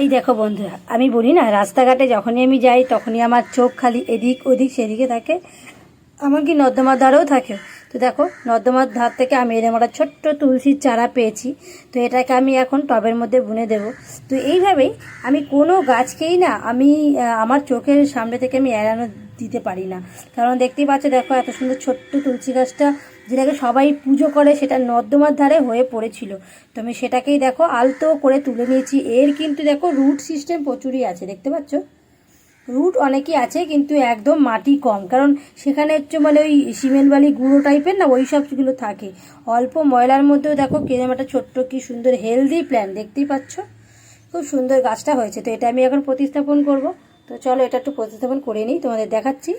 এই দেখো বন্ধুরা আমি বলি না, রাস্তাঘাটে যখনই আমি যাই, তখনই আমার চোখ খালি এদিক ওদিক সেদিকে থাকে। এমনকি নর্দমার ধারেও থাকে? তো দেখো, নর্দমার ধার থেকে আমি এরকম একটা ছোট্ট তুলসীর চারা পেয়েছি। তো এটাকে আমি এখন টবের মধ্যে বুনে দেব। তো এইভাবেই আমি কোনো গাছকেই না, আমি আমার চোখের সামনে থেকে আমি এড়ানো দিতে পারি না। কারণ দেখতেই পাচ্ছ, দেখো এত সুন্দর ছোট্ট তুলসী গাছটা যেটাকে সবাই পুজো করে সেটা নর্দমার ধারে হয়ে পড়েছিল। তো আমি সেটাকেই দেখো আলতো করে তুলে নিয়েছি। এর কিন্তু দেখো রুট সিস্টেম প্রচুরই আছে, দেখতে পাচ্ছ? রুট অনেকই আছে কিন্তু একদম মাটি কম। কারণ সেখানে হচ্ছে মানে ওই সিমেন্ট বালি গুঁড়ো টাইপের না, ওই সবগুলো থাকে। অল্প ময়লার মধ্যেও দেখো কিরম একটা ছোট্ট কি সুন্দর হেলদি প্ল্যান দেখতেই পাচ্ছ? খুব সুন্দর গাছটা হয়েছে। তো এটা আমি এখন প্রতিস্থাপন করব। তো চলো এটা একটু প্রতিস্থাপন করে নিই, তোমাদের দেখাচ্ছি।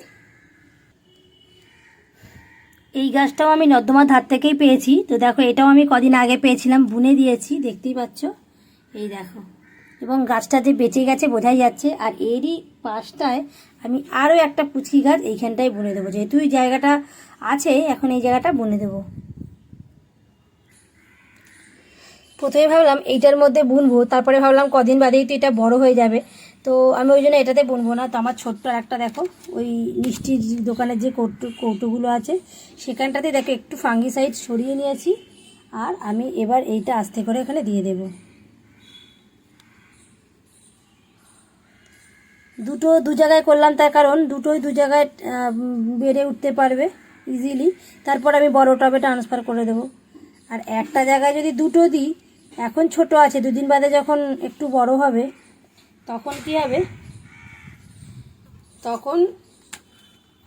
এই গাছটাও আমি নর্দমার ধার থেকেই পেয়েছি। তো দেখো, এটাও আমি কদিন আগে পেয়েছিলাম, বুনে দিয়েছি, দেখতেই পাচ্ছ। এই দেখো, এবং গাছটা যে বেঁচে গেছে বোঝাই যাচ্ছে, আর এরই পাশটায় আমি আরও একটা পুচকি গাছ এইখানটায় বুনে দেবো। যেহেতু এই জায়গাটা আছে, এখন এই জায়গাটা বুনে দেবো। প্রথমে ভাবলাম এইটার মধ্যে বুনবো, তারপরে ভাবলাম কদিন বাদেই তো এটা বড় হয়ে যাবে। তো আমি ওই জন্য এটাতে বুনবো না। তো আমার ছোট্ট একটা দেখো, ওই মিষ্টির দোকানের যে কৌটো, কৌটোগুলো আছে, সেখানটাতে দেখো একটু ফাঙ্গিসাইড সরিয়ে নিয়েছি, আর আমি এবার এইটা আস্তে করে এখানে দিয়ে দেব। দুটো দু জায়গায় করলাম তার কারণ দুটোই দু জায়গায় বেড়ে উঠতে পারবে ইজিলি তারপর আমি বড় টবে ট্রান্সফার করে দেবো। আর একটা জায়গায় যদি দুটো দিই, এখন ছোট আছে, দুদিন বাদে যখন একটু বড় হবে তখন কি হবে? তখন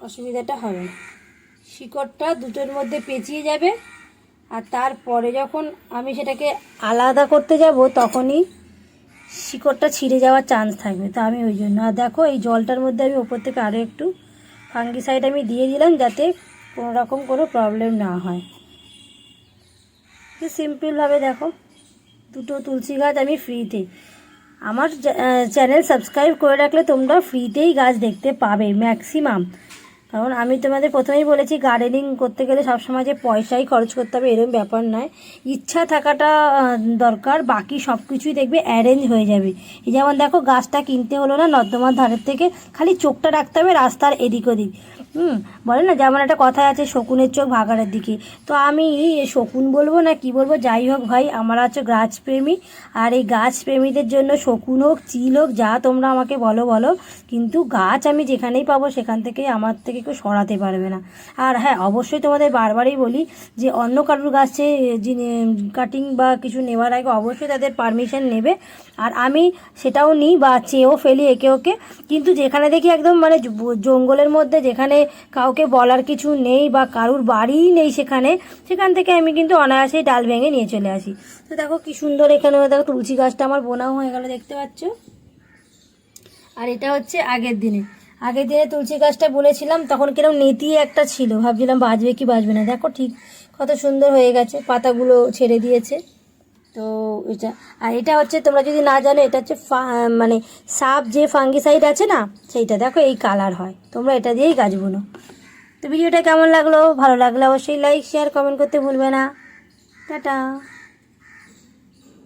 অসুবিধাটা হবে। না। শিকড়টা দুটোর মধ্যে পেঁচিয়ে যাবে আর তারপরে যখন আমি সেটাকে আলাদা করতে যাব, তখনই শিকড়টা ছিঁড়ে যাওয়ার চান্স থাকবে। তো আমি ওই জন্য। আর দেখো, এই জলটার মধ্যে আমি ওপর থেকে আরও একটু ফাঙ্গিসাইড আমি দিয়ে দিলাম যাতে কোনো রকম কোনো প্রবলেম না হয়। সিম্পলভাবে দেখো, দুটো তুলসী গাছ আমি ফ্রিতে আমার চ্যানেল সাবস্ক্রাইব করে রাখলে তোমরা ফ্রিতেই গাছ দেখতে পাবে ম্যাক্সিমাম কারণ আমি তোমাদের প্রথমেই বলেছি গার্ডেনিং করতে গেলে সবসময় যে পয়সাই খরচ করতে হবে এরকম ব্যাপার নয়। ইচ্ছা থাকাটা দরকার, বাকি সব কিছুই দেখবে অ্যারেঞ্জ হয়ে যাবে। যেমন দেখো, গাছটা কিনতে হলো না, নর্দমার ধারের থেকে, খালি চোখটা রাখতে হবে, রাস্তার এদিক ওদিক। হুম, বলে না, যেমন একটা কথা আছে, শকুনের চোখ ভাগাড়ের দিকে। তো আমি শকুন বলব না, কি বলব, যাই হোক ভাই, আমার আছে গাছপ্রেমী আর এই গাছপ্রেমীদের জন্য শকুন হোক, চিল হোক, যা তোমরা আমাকে বলো বলো, কিন্তু গাছ আমি যেখানেই পাবো, সেখান থেকে আমার থেকে কেউ সরাতে পারবে না। আর হ্যাঁ অবশ্যই তোমাদের বারবারই বলি যে, অন্য কারোর গাছে কাটিং বা কিছু নেওয়ার আগে অবশ্যই তাদের পারমিশন নেবে। আর আমি সেটাও নিই, বা চেয়েও ফেলি একে ওকে। কিন্তু যেখানে দেখি একদম মানে জঙ্গলের মধ্যে যেখানে কাউকে বলার কিছু নেই বা কারুর বাড়িই নেই সেখানে, সেখান থেকে আমি কিন্তু অনায়াসেই ডাল ভেঙে নিয়ে চলে আসি। তো দেখো কি সুন্দর এখানে দেখো তুলসী গাছটা আমার বোনাও হয়ে গেল, দেখতে পাচ্ছ? আর এটা হচ্ছে আগের দিনে। আগের দিনে তুলসী গাছটা বলেছিলাম তখন কিরম নেতিয়ে একটা ছিল। ভাবছিলাম বাজবে কি বাজবে না। দেখো ঠিক কত সুন্দর হয়ে গেছে, পাতাগুলো ছেড়ে দিয়েছে। তো এটা, আর এটা হচ্ছে, তোমরা যদি না জানো, এটা হচ্ছে মানে সাপ যে ফাঙ্গিসাইড আছে না, সেইটা দেখো, এই কালার হয়। তোমরা এটা দিয়েই গাছ বুনো। তো ভিডিওটা কেমন লাগল? ভালো লাগলে অবশ্যই লাইক শেয়ার কমেন্ট করতে ভুলবে না। টাটা।